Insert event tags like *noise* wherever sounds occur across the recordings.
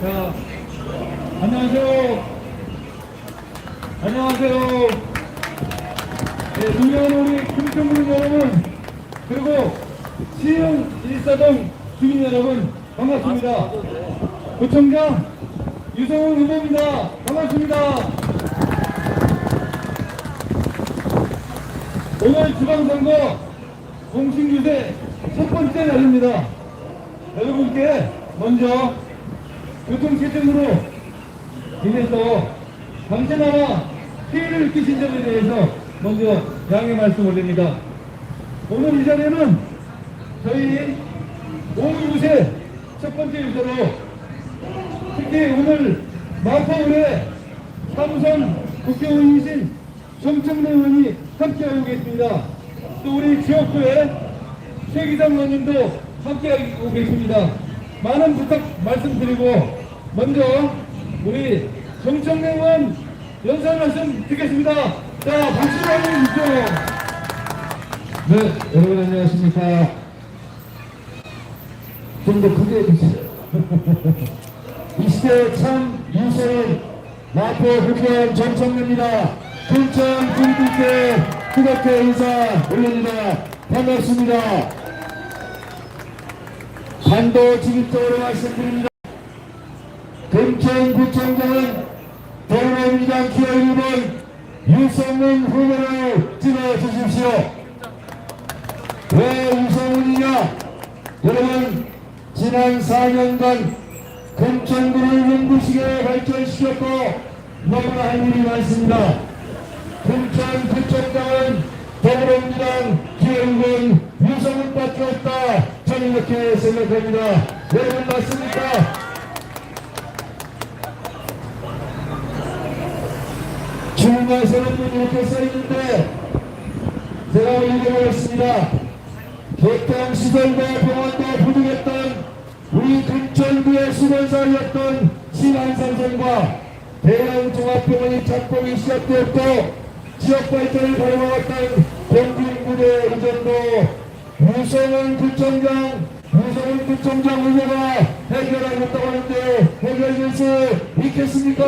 자, 안녕하세요. 안녕하세요. 네, 중요한 우리 금천군 여러분, 그리고 시흥 일사동 주민 여러분, 반갑습니다. 구청장 유성훈 후보입니다. 반갑습니다. 오늘 지방선거 공식 유세 첫 번째 날입니다. 여러분께 먼저 교통체증으로 인해서 당시나마 피해를 입히신 점에 대해서 먼저 양해 말씀 올립니다. 오늘 이 자리에는 저희 5기 유세 첫 번째 유세로 특히 오늘 마포을의 삼선 국회의원이신 정청래 의원이 함께하고 계십니다. 또 우리 지역구의 최기장 의원님도 함께하고 계십니다. 많은 부탁 말씀드리고 먼저 우리 정청래 의원 연설 말씀 듣겠습니다. 자, 박수 한번 주시죠. 네, 여러분 안녕하십니까. 좀 더 크게 해주세요. *laughs* 이 시대 참 유세는 마포 국회의원 정청래입니다. 군청 군국께 뜨겁게 인사 올립니다. 반갑습니다. 단도직입적으로 말씀드립니다. 금천구청장은 더불어민주당 기호 1번 유성문 후보를 찍어주십시오. 왜 유성훈이냐? 여러분, 지난 4년간 금천구를 눈부시게 발전시켰고 너무나 할 일이 많습니다. 금천구청장은 더불어민주당 기회의원 유성훈밖에 없다. 이렇게 생각합니다. 여러분 맞습니까? 주문에서는 이렇게 써있는데 제가 읽어보겠습니다. 교통시설과 병원도 부족했던 우리 금천구의 수건사이었던 신한산성과 대형종합병원이 착공이 시작되었고 지역 발전을 바라보았던 병진구대 의전도 유성은 구청장 유성은 구청장 후보가 해결하겠다고 하는데 해결될 수 있겠습니까?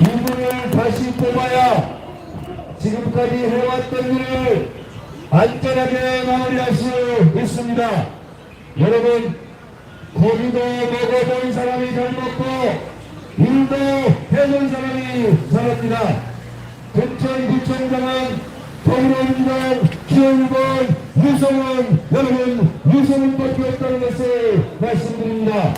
이분을 다시 뽑아야 지금까지 해왔던 일을 안전하게 마무리할 수 있습니다. 여러분, 고기도 먹어본 사람이 잘 먹고 일도 해본 사람이 잘합니다. 금천구청장은 더불어민주당 기호일번 유성원 여러분 유성원밖에 없다는 것을 말씀드립니다.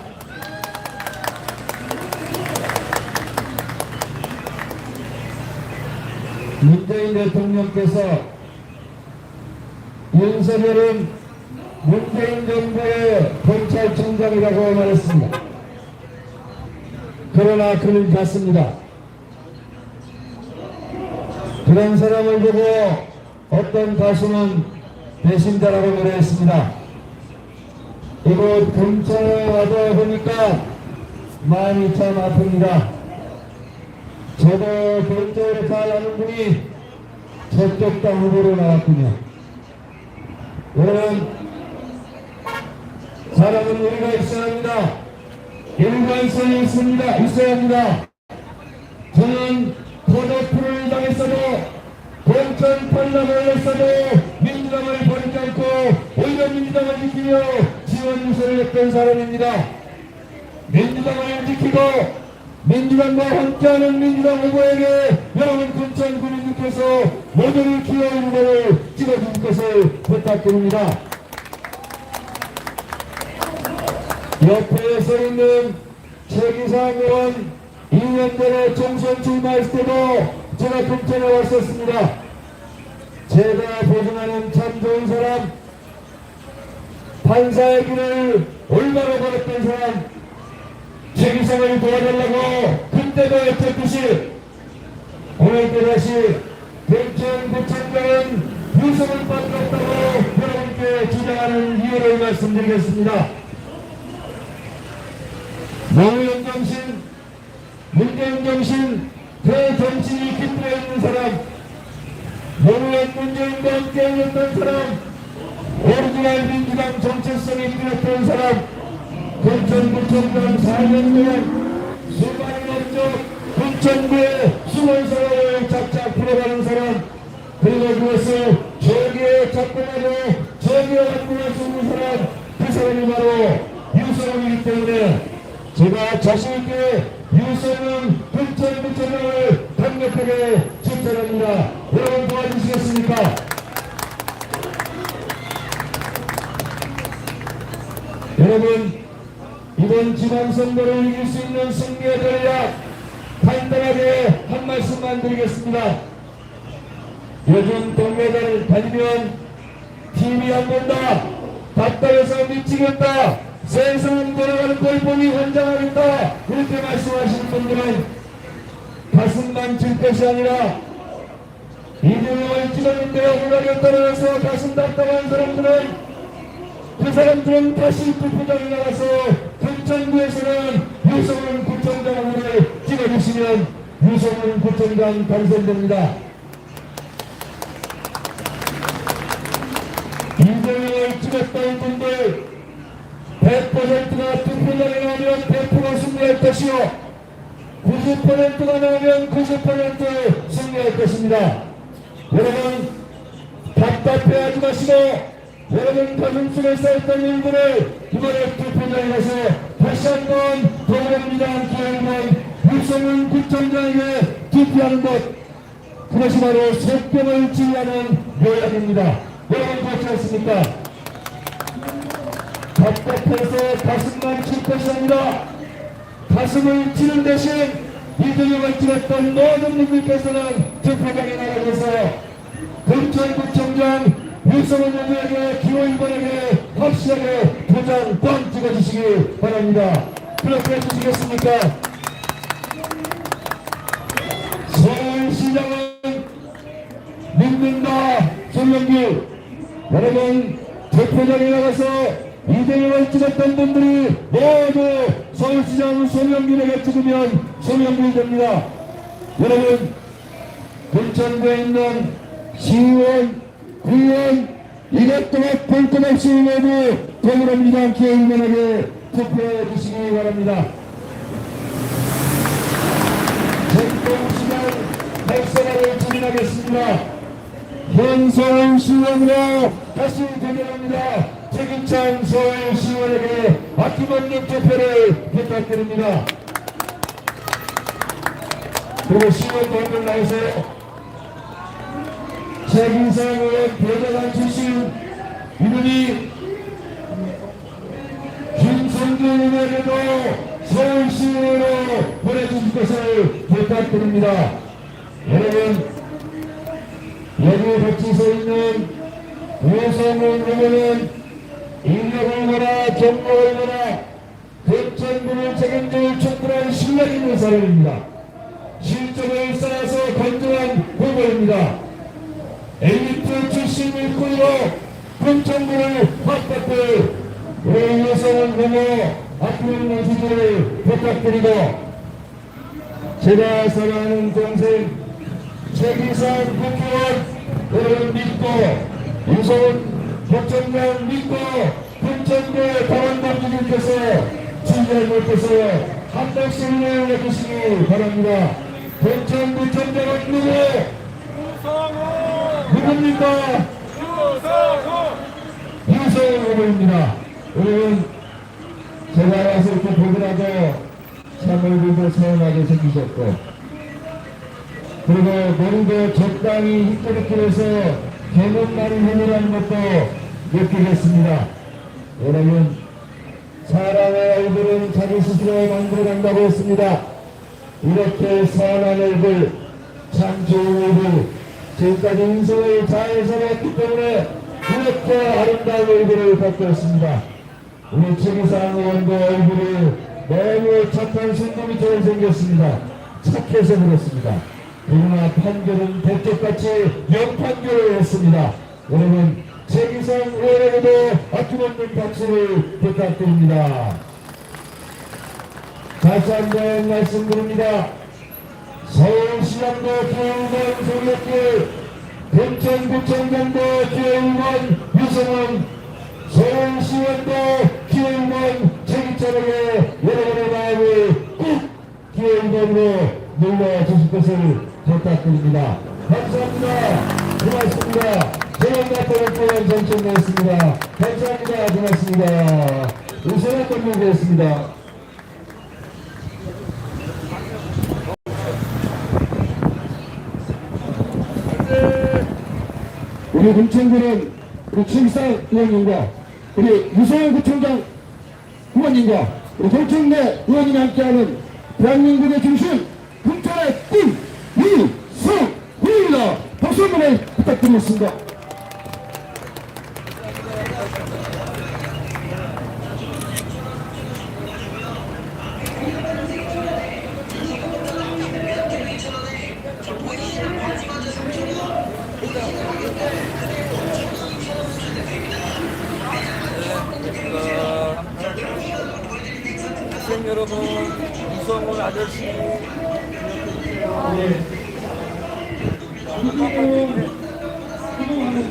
문재인 대통령께서 윤석열은 문재인 정부의 검찰총장이라고 말했습니다. 그러나 그는 같습니다. 그런 사람을 보고 어떤 가수는 배신자라고 노래했습니다. 이곳 근처에 와서 보니까 마음이 참 아픕니다. 저도 개인적으로 잘 아는 분이 저쪽 당 후보로 나왔군요. 여러분, 사람은 우리가 있어야 합니다. 일관성이 있습니다. 있어야 합니다. 저는 포도풀을 당했어도 공천 판단을 했어도 민주당을 버리지 않고 오히려 민주당을 지키며 지원 유세를 했던 사람입니다. 민주당을 지키고 민주당과 함께하는 민주당 후보에게 여러분 군천 군인들께서 모두를 기호 후보를 찍어줄 것을 부탁드립니다. 옆에 서 있는 최기상 의원 2년 전에 총선 출마했을 때도 제가 금천에 왔었습니다. 제가 보증하는 참 좋은 사람, 판사의 길을 올바로 걸었던 사람, 최기상을 도와달라고 그때도 했듯이 오늘도 다시 금천구청장은 유성을 받았다고 여러분께 주장하는 이유를 말씀드리겠습니다. 노무현 정신, 문재인 정신, 대정신이 깃들어 있는 사람, 노무현 문재인과 함께 했던 사람, 오리지널 민주당 정체성이 뚜렷한 사람, 금천구청장 4년 동안 수많은 업적, 금천구의 수원사회를 작작 풀어가는 사람, 그리고 그것을 저기에 작동하고 저기에 작동할 수 있는 사람, 그 사람이 바로 유성이기 때문에 제가 자신있게 유성은 금천구청장을 강력하게 추천합니다. 여러분 도와주시겠습니까? 여러분 이번 지방선거를 이길 수 있는 승리의 전략 간단하게 한 말씀만 드리겠습니다. 요즘 동네들 다니면 TV 안 본다 답답해서 미치겠다 세상 돌아가는 걸 보니 환장하겠다 이렇게 말씀하시는 분들은 가슴만 칠 것이 아니라 이재명을 찍었는데 억울하게 떨어져서 가슴 답답한 사람들은 그 사람들은 다시 투표장에 나가서 금천구에서는 유성훈 구청장을 찍어주시면 유성훈 구청장 당선됩니다. 이재명을 찍었던 분들 100%가 투표장에 나오면 100% 승리할 것이요 90%가 나오면 90% 승리할 것입니다. 여러분 답답해하지 마시고 여러분 가슴속에 쌓였던 일들을 이번에 투표장에 가서 다시 한번 더불어민주당 기회의원 유성훈 구청장에게 투표하는 것 그것이 바로 속병을 지휘하는 요약입니다. 여러분 그렇지 않습니까? 답답해서 가슴만 칠 것이 아니라 가슴을 치는 대신 이재명을 찍었던 모든 분들께서는 투표장에 나가셔서 금천구청장 유성원 의원에게 기호인권에게 확실하게 도장 뻥 찍어주시기 바랍니다. 그렇게 해주시겠습니까? 서울시장은 믿는다 손영규 여러분 대표장에 나가서 이재명을 찍었던 분들이 모두 서울시장 손영규에게 찍으면 손영규 됩니다. 여러분 금천구에 있는 시의원, 구의원 이것도 볼것 없이 모두 더불어민주당 기회의원에게 투표해 주시기 바랍니다. 전통시장 백선화를 진행하겠습니다. 현 서울 시의원으로 다시 대결합니다. 최기찬 서울시의원에게 아낌없는 투표를 부탁드립니다. 그리고 시의원도 한번 나오세요. 최민상 의원 대장한 출신 이분이 김성주 의원에게도 서울시의원으로 보내주실 것을 부탁드립니다. 여러분 여기 같이 서 있는 우성훈 의원은 인력을 거나 경력을 거나 대천군을 책임질 충분한 실력 있는 사람입니다. 실적을 쌓아서 건조한 후보입니다. 엘리트 출신 일꾼으로 금천구를 확답을 우리 유성훈 후보 앞으로 지지를 부탁드리고 제가 사랑하는 동생 최기상 국회의원 여러분 믿고 유성 훈 국정장 믿고 금천구 당원동지들께서 지지자들께서 한 박수를 내주시기 바랍니다. 금천구청장은 누구? 누굽니까? 유성훈 후보입니다. 여러분 제가 와서 이렇게 보더라도 참 얼굴도 서운하게 생기셨고 그리고 머리도 적당히 휘뚜리길해서 개눈말이 흐느라는 것도 느끼겠습니다. 여러분 사람의 얼굴은 자기 스스로 만들어간다고 했습니다. 이렇게 선한 얼굴, 참 좋은 얼굴, 지금까지 인생을 잘 살았기 때문에 이렇게 아름다운 얼굴을 갖고 있습니다. 우리 최기상 의원도 얼굴이 너무 착한 순금이처럼 생겼습니다. 착해서 그렇습니다. 그러나 판결은 대쪽같이 역판결을 했습니다. 여러분 최기상 의원에게도 아낌없는 박수를 부탁드립니다. 다시 한번 말씀드립니다. 서울시장도 기회의원 소개길 대천구청장도 기회의원 유성원 서울시원도 기회의원 최기철에게 여러분의 마음을 꼭 기회의원으로 눌러주실 것을 부탁드립니다. 감사합니다. 고맙습니다. 나타났던 정청래였습니다. 감사합니다. 고맙습니다. 우선한 건명되었습니다. 우리 문천구는 우리 최기상 의원님과 우리 유성현 구청장 의원님과 우리 정청래 의원님이 함께하는 대한민국의 중심 군천의 꿈 유성훈입니다. 박수 부탁드리겠습니다.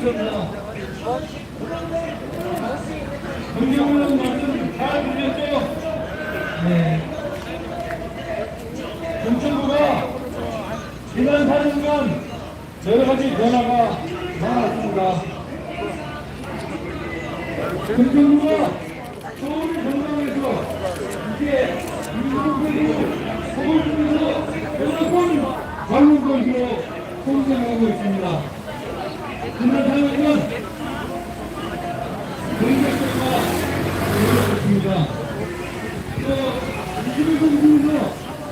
수고하는 존경하는 말씀 잘 들렸죠? 네. 정천구가 지난 4년간 여러 가지 변화가 많았습니다. 정천구가 서울 전방에서 이제 민주국으로 서울 중에서 여러 번 방문 도시로 성장하고 있습니다.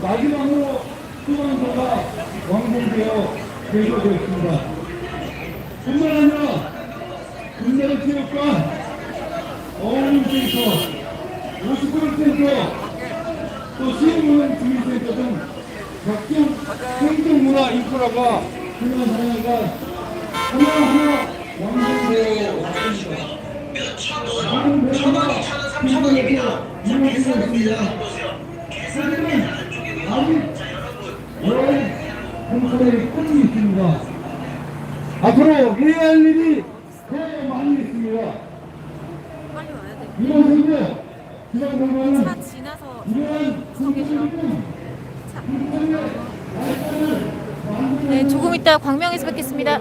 마지막으로 수강소가 완공되어 개소되어 있습니다. 뿐만 아니라 군대의 체육관, 어울림센터, 59센터, 또 시흥문 주민센터 등 각종 행정문화 인프라가 지난 4년간 하나하나 완성되어 왔습니다. 많은 변화가 충분해서 이루어지고 하지만 아직 여러 공사의 꿈이 있습니다. 앞으로 해야 할 일이 더 많이 있습니다. 빨리 와야 돼. 선거, 지방 선거는 차 지나서 이러한 공사들은 네, 조금 이따 광명에서 뵙겠습니다.